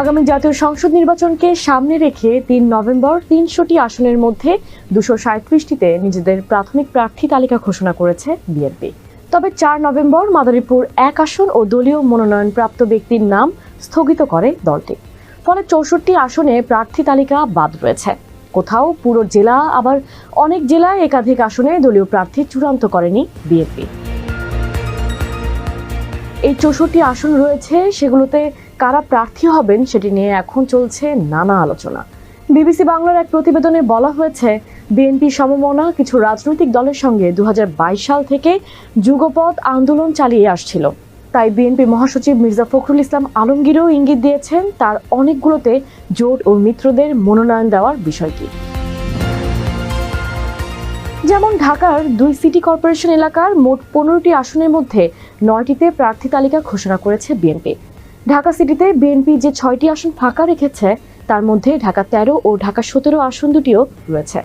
আগামী জাতীয় সংসদ নির্বাচনকে সামনে রেখে তিন নভেম্বর তিনশোটি আসনের মধ্যে দুশো সাঁত্রিশটিতে নিজেদের প্রাথমিক প্রার্থী তালিকা ঘোষণা করেছে বিএনপি। তবে চার নভেম্বর মাদারীপুর এক আসন ও দলীয় মনোনয়নপ্রাপ্ত ব্যক্তির নাম স্থগিত করে দলটি। ফলে চৌষট্টি আসনে প্রার্থী তালিকা বাদ রয়েছে। কোথাও পুরো জেলা, আবার অনেক জেলায় একাধিক আসনে দলীয় প্রার্থী চূড়ান্ত করেনি বিএনপি। এই চৌষট্টি আসন রয়েছে, সেগুলোতে কারা প্রার্থী হবেন সেটি নিয়ে এখন চলছে নানা আলোচনা। বিবিসি বাংলার এক প্রতিবেদনে বলা হয়েছে, বিএনপি সমমনা কিছু রাজনৈতিক দলের সঙ্গে দু হাজার বাইশ সাল থেকে যুগপৎ আন্দোলন চালিয়ে আসছিল। তাই বিএনপি মহাসচিব মির্জা ফখরুল ইসলাম আলমগীরও ইঙ্গিত দিয়েছেন, তার অনেকগুলোতে জোট ও মিত্রদের মনোনয়ন দেওয়ার বিষয়টি। যেমন ঢাকার দুই সিটি কর্পোরেশন এলাকার মোট পনেরোটি আসনের মধ্যে নয়টিতে প্রার্থী তালিকা ঘোষণা করেছে বিএনপি। ঢাকা সিটিতে বিএনপি যে ছয়টি আসন ফাঁকা রেখেছে, তার মধ্যে ঢাকা তেরো ও ঢাকা সতেরো আসন দুটিও রয়েছে।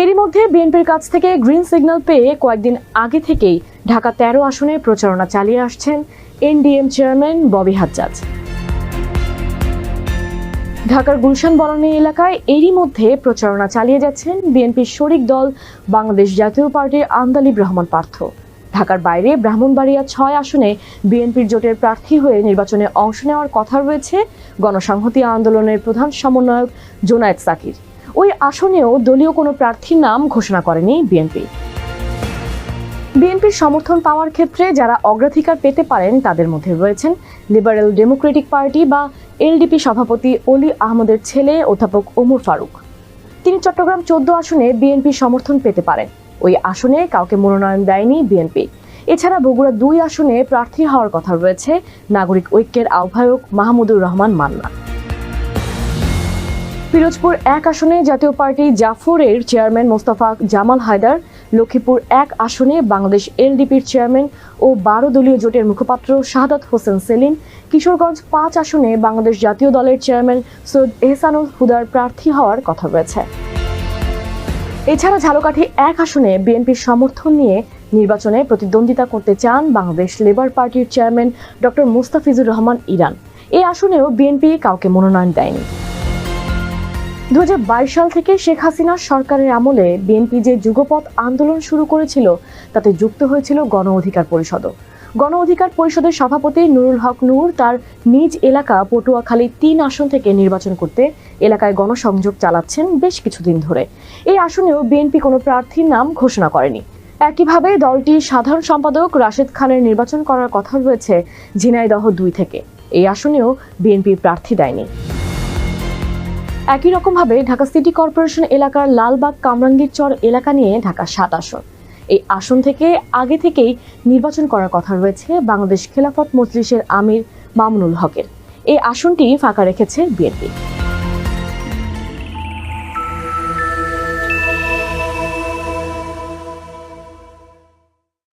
এরই মধ্যে বিএনপির কাছ থেকে গ্রিন সিগন্যাল পেয়ে কয়েকদিন আগে থেকেই ঢাকা তেরো আসনে প্রচারণা চালিয়ে আসছেন এনডিএম চেয়ারম্যান ববি হাজ্জাজ। ঢাকার গুলশান বনানী এলাকায় এরই মধ্যে প্রচারণা চালিয়ে যাচ্ছেন বিএনপির শরিক দল, বাংলাদেশ জাতীয় পার্টির আন্দালিব রহমান পার্থ। ঢাকার বাইরে ব্রাহ্মণবাড়িয়া ছয় আসনে বিএনপির জোটের প্রার্থী হয়ে নির্বাচনে অংশ নেওয়ার কথা রয়েছে গণসংহতি আন্দোলনের প্রধান সমন্বয়ক জোনায়েদ সাকির। ওই আসনেও দলীয় কোনো প্রার্থীর নাম ঘোষণা করেনি বিএনপি। বিএনপির সমর্থন পাওয়ার ক্ষেত্রে যারা অগ্রাধিকার পেতে পারেন তাদের মধ্যে রয়েছেন লিবারেল ডেমোক্রেটিক পার্টি বা এলডিপি সভাপতি অলি আহমদের ছেলে অধ্যাপক ওমর ফারুক। তিনি চট্টগ্রাম চোদ্দ আসনে বিএনপি সমর্থন পেতে পারেন। ওই আসনে কাউকে মনোনয়ন দেয়নি বিএনপি। এছাড়া বগুড়া দুই আসনে প্রার্থী হওয়ার কথা রয়েছে নাগরিক ঐক্যের আহ্বায়ক মাহমুদুর রহমান মান্না। পিরোজপুর এক আসনে জাতীয় পার্টি জাফরের চেয়ারম্যান মোস্তফা জামাল হায়দার, লক্ষ্মীপুর এক আসনে বাংলাদেশ এলডিপির চেয়ারম্যান ও বারো দলীয় জোটের মুখপাত্র শাহাদাত হোসেন সেলিম, কিশোরগঞ্জ পাঁচ আসনে বাংলাদেশ জাতীয় দলের চেয়ারম্যান সৈয়দ এহসানুল হুদার প্রার্থী হওয়ার কথা রয়েছে। এছাড়া ঝালকাঠি এক আসনে বিএনপির সমর্থন নিয়ে নির্বাচনে প্রতিদ্বন্দ্বিতা করতে চান বাংলাদেশ লেবার পার্টির chairman doctor Mustafizur Rahman Iran. এই আসনেও বিএনপি কাউকে মনোনয়ন দেয়নি। দু হাজার বাইশ সাল থেকে শেখ হাসিনার সরকারের আমলে বিএনপি যে যুগপৎ আন্দোলন শুরু করেছিল, তাতে যুক্ত হয়েছিল গণ অধিকার পরিষদও। গণ অধিকার পরিষদের সভাপতি নুরুল হক নূর তার নিজ এলাকা পটুয়াখালী তিন আসন থেকে নির্বাচন করতে এলাকায় গণসংযোগ চালাচ্ছেন বেশ কিছুদিন ধরে। এই আসনেও বিএনপি কোনো প্রার্থীর নাম ঘোষণা করেনি। একইভাবে দলটির সাধারণ সম্পাদক রাশেদ খানের নির্বাচন করার কথা রয়েছে ঝিনাইদহ দুই থেকে। এই আসনেও বিএনপি প্রার্থী দেয়নি। একই রকমভাবে ঢাকা সিটি কর্পোরেশন এলাকার লালবাগ কামরাঙ্গীর চর এলাকা নিয়ে ঢাকা সাত আসন। এই আসন থেকে আগে থেকেই নির্বাচন করার কথা রয়েছে বাংলাদেশ খেলাফত মজলিসের আমির মামুনুল হকের। এই আসনটি ফাঁকা রেখেছে বিএনপি।